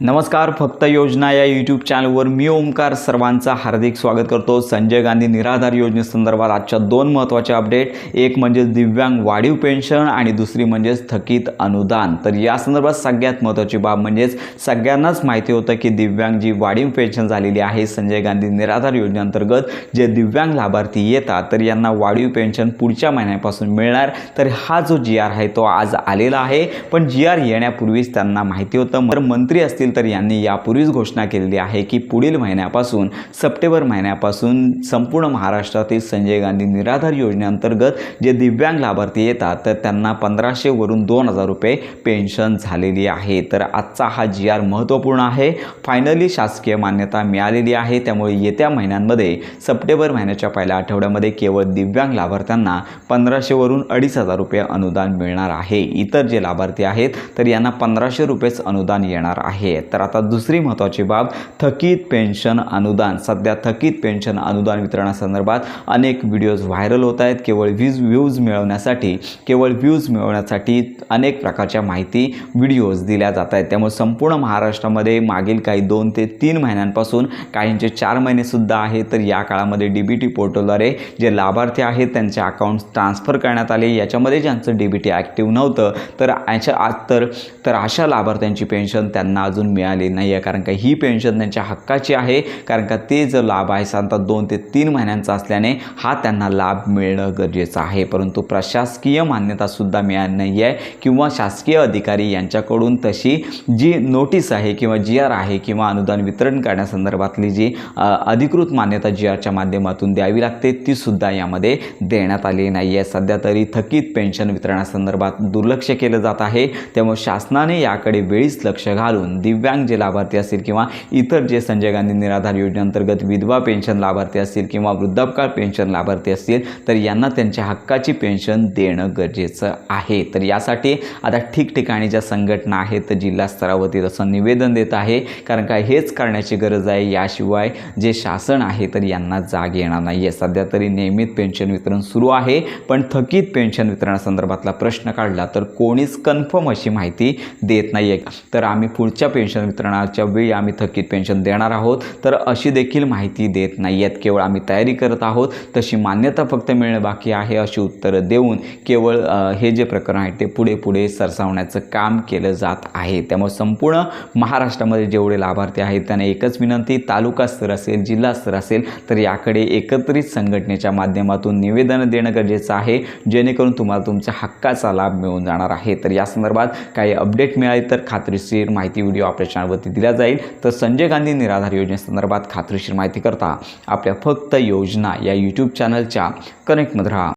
नमस्कार फक्त योजना या यूट्यूब चॅनलवर मी ओमकार सर्वांचं हार्दिक स्वागत करतो. संजय गांधी निराधार योजनेसंदर्भात आजच्या दोन महत्त्वाचे अपडेट एक म्हणजे दिव्यांग वाढीव पेन्शन आणि दुसरी म्हणजेच थकीत अनुदान. तर या संदर्भात सगळ्यात महत्त्वाची बाब म्हणजेच सगळ्यांनाच माहिती होतं की दिव्यांग जी वाढीव पेन्शन झालेली आहे संजय गांधी निराधार योजनेअंतर्गत जे दिव्यांग लाभार्थी येतात तर यांना वाढीव पेन्शन पुढच्या महिन्यापासून मिळणार. तर हा जो जी आर आहे तो आज आलेला आहे. पण जी आर येण्यापूर्वीच त्यांना माहिती होतं. तर मंत्री असतील तर यांनी यापूर्वीच घोषणा केलेली आहे की पुढील महिन्यापासून सप्टेंबर महिन्यापासून संपूर्ण महाराष्ट्रातील संजय गांधी निराधार योजनेअंतर्गत जे दिव्यांग लाभार्थी येतात तर त्यांना पंधराशेवरून दोन हजार रुपये पेन्शन झालेली आहे. तर आजचा हा जी आर महत्त्वपूर्ण आहे. फायनली शासकीय मान्यता मिळालेली आहे. त्यामुळे येत्या महिन्यांमध्ये सप्टेंबर महिन्याच्या पहिल्या आठवड्यामध्ये केवळ दिव्यांग लाभार्थ्यांना पंधराशेवरून अडीच हजार रुपये अनुदान मिळणार आहे. इतर जे लाभार्थी आहेत तर यांना पंधराशे रुपयेच अनुदान येणार आहे. तर आता दुसरी महत्त्वाची बाब थकीत पेन्शन अनुदान. सध्या थकीत पेन्शन अनुदान वितरणासंदर्भात अनेक व्हिडिओज व्हायरल होत आहेत. केवळ व्ह्यूज व्ह्यूज मिळवण्यासाठी केवळ व्ह्यूज मिळवण्यासाठी अनेक प्रकारच्या माहिती व्हिडिओज दिल्या जात आहेत. त्यामुळे संपूर्ण महाराष्ट्रामध्ये मागील काही दोन ते तीन महिन्यांपासून काहींचे चार महिनेसुद्धा आहे तर या काळामध्ये डी बी टी पोर्टलद्वारे जे लाभार्थी आहेत त्यांचे अकाउंट्स ट्रान्सफर करण्यात आले. याच्यामध्ये ज्यांचं डी बी टी ॲक्टिव्ह नव्हतं तर याच्या आज तर तर अशा लाभार्थ्यांची पेन्शन त्यांना अजून मिळाली नाही आहे कारण का ही पेन्शन त्यांच्या हक्काची आहे. कारण का ते जो लाभ आहे साधारणतः दोन ते तीन महिन्यांचा असल्याने हा त्यांना लाभ मिळणं गरजेचं आहे. परंतु प्रशासकीय मान्यतासुद्धा मिळाली नाही आहे किंवा शासकीय अधिकारी यांच्याकडून तशी जी नोटीस आहे किंवा जी आर आहे किंवा अनुदान वितरण करण्यासंदर्भातली जी अधिकृत मान्यता जी आरच्या माध्यमातून द्यावी लागते ती सुद्धा यामध्ये देण्यात आली नाही आहे सध्या तरी थकीत पेन्शन वितरणासंदर्भात दुर्लक्ष केलं जात आहे. त्यामुळे शासनाने याकडे वेळीच लक्ष घालून दिव्यांग जे लाभार्थी असतील किंवा इतर जे संजय गांधी निराधार योजनेअंतर्गत विधवा पेन्शन लाभार्थी असतील किंवा वृद्धापकाळ पेन्शन लाभार्थी असतील तर यांना त्यांच्या हक्काची पेन्शन देणं गरजेचं आहे. तर यासाठी आता ठिकठिकाणी ज्या संघटना आहेत तर जिल्हा स्तरावरती तसं निवेदन देत आहे. कारण काय हेच करण्याची गरज आहे. याशिवाय जे शासन आहे तर यांना जाग येणार नाही आहे सध्या तरी नियमित पेन्शन वितरण सुरू आहे. पण थकीत पेन्शन वितरणासंदर्भातला प्रश्न काढला तर कोणीच कन्फर्म अशी माहिती देत नाही आहे तर आम्ही पुढच्या पेन्शन वितरणाच्या वेळी आम्ही थकीत पेन्शन देणार आहोत. तर अशी देखील माहिती देत नाही आहेत केवळ आम्ही तयारी करत आहोत. तशी मान्यता फक्त मिळणं बाकी आहे अशी उत्तरं देऊन केवळ हे जे प्रकरण आहे ते पुढे पुढे सरसावण्याचं काम केलं जात आहे. त्यामुळे संपूर्ण महाराष्ट्रामध्ये जेवढे लाभार्थी आहेत त्यांना एकच विनंती तालुका स्तर असेल जिल्हा स्तर असेल तर याकडे एकत्रित संघटनेच्या माध्यमातून निवेदन देणं गरजेचं आहे. जेणेकरून तुम्हाला तुमच्या हक्काचा लाभ मिळून जाणार आहे. तर या संदर्भात काही अपडेट मिळाली तर खात्रीशीर माहिती व्हिडिओ आपल्या चॅनलवरती दिला जाईल. तर संजय गांधी निराधार योजनेसंदर्भात खात्रीशीर माहिती करता आपल्या फक्त योजना या यूट्यूब चॅनलच्या कनेक्टमध्ये राहा.